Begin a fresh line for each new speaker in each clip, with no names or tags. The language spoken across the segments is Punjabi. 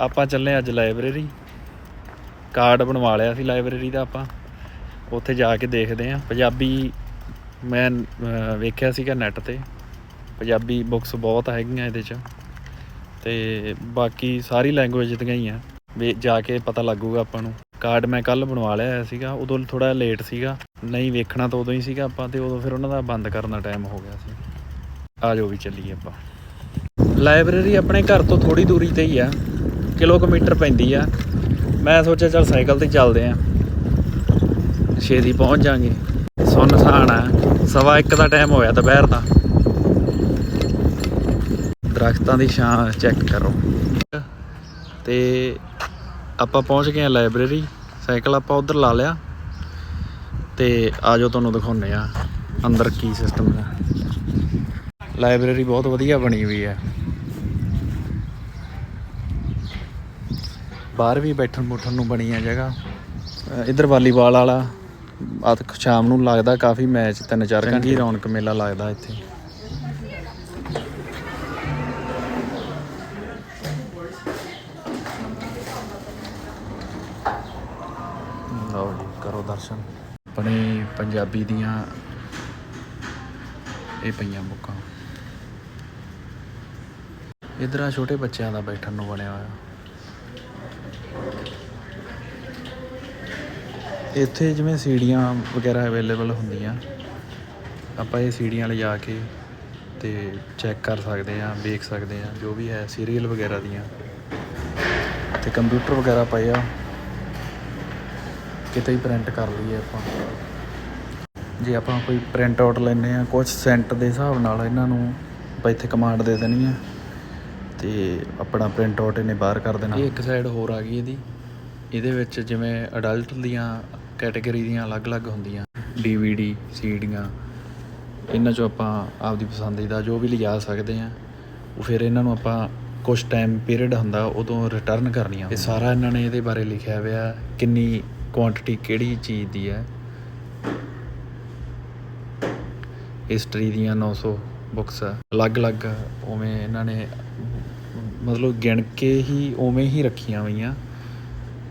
ਆਪਾਂ ਚੱਲੇ ਅੱਜ ਲਾਇਬ੍ਰੇਰੀ। ਕਾਰਡ ਬਣਵਾ ਲਿਆ ਸੀ ਲਾਇਬ੍ਰੇਰੀ ਦਾ ਆਪਾਂ। ਉੱਥੇ ਜਾ ਕੇ ਦੇਖਦੇ ਆਂ ਪੰਜਾਬੀ ਮੈਂ ਵੇਖਿਆ ਸੀਗਾ ਨੈਟ ਤੇ। ਪੰਜਾਬੀ ਬੁੱਕਸ ਬਹੁਤ ਹੈਗੀਆਂ ਇਹਦੇ 'ਚ। ਤੇ ਬਾਕੀ ਸਾਰੀ ਲੈਂਗੁਏਜ ਦੀਆਂ ਹੀ ਆ। ਵੇ ਜਾ ਕੇ ਪਤਾ ਲੱਗੂਗਾ ਆਪਾਂ ਨੂੰ। ਕਾਰਡ ਮੈਂ ਕੱਲ ਬਣਵਾ ਲਿਆ ਹੋਇਆ ਸੀਗਾ। ਉਦੋਂ ਥੋੜਾ ਲੇਟ ਸੀਗਾ। ਨਹੀਂ ਵੇਖਣਾ ਤਾਂ ਉਦੋਂ ਹੀ ਸੀਗਾ ਆਪਾਂ। ਤੇ ਉਦੋਂ ਫਿਰ ਉਹਨਾਂ ਦਾ ਬੰਦ ਕਰਨ ਦਾ ਟਾਈਮ ਹੋ ਗਿਆ ਸੀ। ਆ ਜਾਓ ਵੀ ਚੱਲੀਏ ਆਪਾਂ। ਲਾਇਬ੍ਰੇਰੀ ਆਪਣੇ ਘਰ ਤੋਂ ਥੋੜੀ ਦੂਰੀ ਤੇ ਹੀ ਆ। ਕਿਲੋਮੀਟਰ ਪੈਂਦੀ ਆ। ਮੈਂ ਸੋਚਿਆ ਚੱਲ ਸਾਈਕਲ ਤੇ ਹੀ ਚੱਲਦੇ ਆ। ਛੇਤੀ ਪਹੁੰਚ ਜਾਾਂਗੇ। ਸੁੰਨਸਾਨ ਆ। ਸਵਾ ਇੱਕ ਦਾ ਟਾਈਮ ਹੋਇਆ ਦੁਪਹਿਰ ਦਾ। ਦਰਖਤਾਂ ਦੀ ਛਾਂ ਚੈੱਕ ਕਰੋ। ਤੇ ਆਪਾਂ ਪਹੁੰਚ ਗਏ ਆ ਲਾਇਬ੍ਰੇਰੀ ਸਾਈਕਲ ਆਪਾਂ ਉਧਰ ਲਾ ਲਿਆ। ਤੇ ਆਜੋ ਤੁਹਾਨੂੰ ਦਿਖਾਉਨੇ ਆ ਅੰਦਰ ਕੀ ਸਿਸਟਮ ਹੈ ਲਾਇਬ੍ਰੇਰੀ ਬਹੁਤ ਵਧੀਆ ਬਣੀ ਹੋਈ ਹੈ ਬਾਹਰ ਵੀ ਬੈਠਣ ਬੁੱਠਣ ਨੂੰ ਬਣੀ ਆ ਜਗ੍ਹਾ। ਇੱਧਰ ਵਾਲੀਬਾਲ ਵਾਲਾ ਆ ਤੱਕ ਸ਼ਾਮ ਨੂੰ ਲੱਗਦਾ ਕਾਫੀ ਮੈਚ ਤਿੰਨ ਚਾਰ ਘੰਟੇ। ਰੌਣਕ ਮੇਲਾ ਲੱਗਦਾ ਇੱਥੇ। ਲਓ ਜੀ ਕਰੋ ਦਰਸ਼ਨ। ਆਪਣੀ ਪੰਜਾਬੀ ਦੀਆਂ ਇਹ ਪਈਆਂ ਬੁੱਕਾਂ। ਇਧਰ ਆ ਛੋਟੇ ਬੱਚਿਆਂ ਦਾ ਬੈਠਣ ਨੂੰ ਬਣਿਆ ਹੋਇਆ। ਇੱਥੇ ਜਿਵੇਂ ਸੀੜੀਆਂ ਵਗੈਰਾ ਅਵੇਲੇਬਲ ਹੁੰਦੀਆਂ, ਆਪਾਂ ਇਹ ਸੀੜੀਆਂ ਲਿਜਾ ਕੇ ਤੇ ਚੈੱਕ ਕਰ ਸਕਦੇ ਆ ਵੇਖ ਸਕਦੇ ਆ ਜੋ ਵੀ ਹੈ ਸੀਰੀਅਲ ਵਗੈਰਾ ਦੀਆਂ। ਤੇ ਕੰਪਿਊਟਰ ਵਗੈਰਾ ਪਏ ਆ, ਕਿਤੇ ਹੀ ਪ੍ਰਿੰਟ ਕਰ ਲਈਏ ਆਪਾਂ। ਜੇ ਆਪਾਂ ਕੋਈ ਪ੍ਰਿੰਟ ਆਊਟ ਲੈਨੇ ਆ ਕੁਝ ਸੈਂਟ ਦੇ ਹਿਸਾਬ ਨਾਲ ਇਹਨਾਂ ਨੂੰ ਆਪਾਂ ਇੱਥੇ ਕਮਾਂਡ ਦੇ ਦੇਣੀ ਆ, ਤੇ ਆਪਣਾ ਪ੍ਰਿੰਟ ਆਊਟ ਇਹਨੇ ਬਾਹਰ ਕਰ ਦੇਣਾ। ਇਹ ਇੱਕ ਸਾਈਡ ਹੋਰ ਆ ਗਈ ਇਹਦੀ। ਇਹਦੇ ਵਿੱਚ ਜਿਵੇਂ ਅਡਲਟ ਦੀਆਂ ਕੈਟਾਗਰੀ ਦੀਆਂ ਅਲੱਗ-ਅਲੱਗ ਹੁੰਦੀਆਂ। ਡੀਵੀਡੀ ਸੀਡੀਆਂ, ਇਹਨਾਂ ਚੋਂ ਆਪਾਂ ਆਪਦੀ ਪਸੰਦੀਦਾ ਜੋ ਵੀ ਲਿਜਾ ਸਕਦੇ ਆ ਉਹ ਫਿਰ ਇਹਨਾਂ ਨੂੰ ਆਪਾਂ ਕੁਝ ਟਾਈਮ ਪੀਰੀਅਡ ਹੁੰਦਾ, ਉਦੋਂ ਰਿਟਰਨ ਕਰਨੀਆਂ ਇਹ ਸਾਰਾ ਇਹਨਾਂ ਨੇ ਇਹਦੇ ਬਾਰੇ ਲਿਖਿਆ ਹੋਇਆ, ਕਿੰਨੀ ਕੁਆਂਟੀਟੀ ਕਿਹੜੀ ਚੀਜ਼ ਦੀ ਹੈ। ਹਿਸਟਰੀ ਦੀਆਂ 900 ਬੁੱਕਸ ਅਲੱਗ-ਅਲੱਗ ਉਵੇਂ ਇਹਨਾਂ ਨੇ, ਮਤਲਬ ਗਿਣ ਕੇ ਹੀ ਉਵੇਂ ਹੀ ਰੱਖੀਆਂ ਹੋਈਆਂ।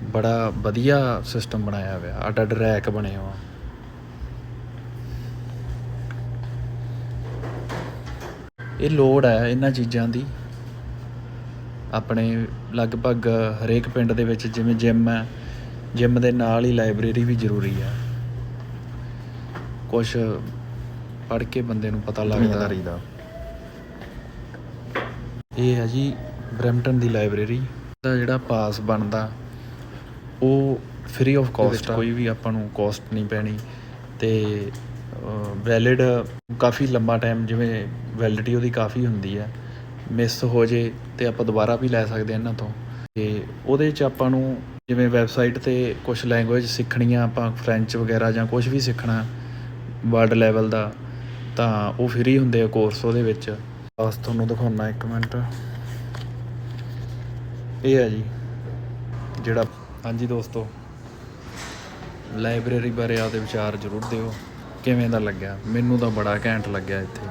ਬੜਾ ਵਧੀਆ ਸਿਸਟਮ ਬਣਾਇਆ ਹੋਇਆ। ਅੱਡ ਅੱਡ ਰੈਕ ਬਣੇ ਹੋਆ ਇਹ ਲੋੜ ਹੈ ਇਹਨਾਂ ਚੀਜ਼ਾਂ ਦੀ। ਆਪਣੇ ਲਗਭਗ ਹਰੇਕ ਪਿੰਡ ਦੇ ਵਿੱਚ ਜਿਵੇਂ ਜਿਮ ਹੈ ਜਿਮ ਦੇ ਨਾਲ ਹੀ ਲਾਇਬ੍ਰੇਰੀ ਵੀ ਜ਼ਰੂਰੀ ਹੈ। ਕੁਝ ਪੜ੍ਹ ਕੇ ਬੰਦੇ ਨੂੰ ਪਤਾ ਲੱਗਦਾ।
ਦਾ।
ਇਹ ਹੈ ਜੀ ਬਰੈਂਪਟਨ ਦੀ ਲਾਇਬ੍ਰੇਰੀ ਦਾ ਜਿਹੜਾ ਪਾਸ ਬਣਦਾ ਉਹ ਫ੍ਰੀ ਆਫ ਕਾਸਟ ਕੋਈ ਵੀ ਆਪਾਂ ਨੂੰ ਕਾਸਟ ਨਹੀਂ ਪੈਣੀ ਤੇ ਵੈਲਿਡ ਕਾਫੀ ਲੰਮਾ ਟਾਈਮ ਜਿਵੇਂ ਵੈਲਿਡਿਟੀ ਉਹਦੀ ਕਾਫੀ ਹੁੰਦੀ ਹੈ। ਮਿਸ ਹੋ ਜੇ ਤੇ ਆਪਾਂ ਦੁਬਾਰਾ ਵੀ ਲੈ ਸਕਦੇ ਹਾਂ ਇਹਨਾਂ ਤੋਂ। ਤੇ ਉਹਦੇ 'ਚ ਆਪਾਂ ਨੂੰ ਜਿਵੇਂ ਵੈਬਸਾਈਟ ਤੇ ਕੁਝ ਲੈਂਗੁਏਜ ਸਿੱਖਣੀਆਂ ਆਪਾਂ ਫ੍ਰੈਂਚ ਵਗੈਰਾ ਜਾਂ ਕੁਝ ਵੀ ਸਿੱਖਣਾ ਵਰਲਡ ਲੈਵਲ ਦਾ ਤਾਂ ਉਹ ਫ੍ਰੀ ਹੁੰਦੇ ਆ ਕੋਰਸ ਉਹਦੇ ਵਿੱਚ। ਬਸ ਤੁਹਾਨੂੰ ਦਿਖਾਉਣਾ ਇੱਕ ਮਿੰਟ। ਇਹ ਹੈ ਜੀ ਜਿਹੜਾ ਹਾਂਜੀ ਦੋਸਤੋ, ਲਾਇਬ੍ਰੇਰੀ ਬਾਰੇ ਆਪਦੇ ਵਿਚਾਰ ਜ਼ਰੂਰ ਦਿਓ। ਕਿਵੇਂ ਦਾ ਲੱਗਿਆ? ਮੈਨੂੰ ਤਾਂ ਬੜਾ ਘੈਂਟ ਲੱਗਿਆ ਇੱਥੇ।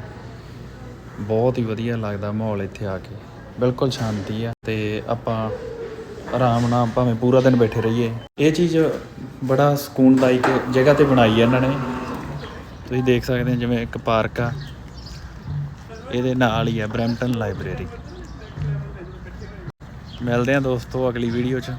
ਬਹੁਤ ਹੀ ਵਧੀਆ ਲੱਗਦਾ ਮਾਹੌਲ ਇੱਥੇ ਆ ਕੇ। ਬਿਲਕੁਲ ਸ਼ਾਂਤੀ ਆ ਤੇ ਆਪਾਂ ਆਰਾਮ ਨਾਲ ਭਾਵੇਂ ਪੂਰਾ ਦਿਨ ਬੈਠੇ ਰਹੀਏ। ਇਹ ਚੀਜ਼ ਬੜਾ ਸਕੂਨਦਾਇਕ ਜਗ੍ਹਾ ਤੇ ਬਣਾਈ ਹੈ ਇਹਨਾਂ ਨੇ। ਤੁਸੀਂ ਦੇਖ ਸਕਦੇ ਹੋ ਜਿਵੇਂ ਇੱਕ ਪਾਰਕ ਆ। ਇਹਦੇ ਨਾਲ ਹੀ ਆ ਬਰੈਂਪਟਨ ਲਾਇਬ੍ਰੇਰੀ। ਮਿਲਦੇ ਆ ਦੋਸਤੋ ਅਗਲੀ ਵੀਡੀਓ 'ਚ।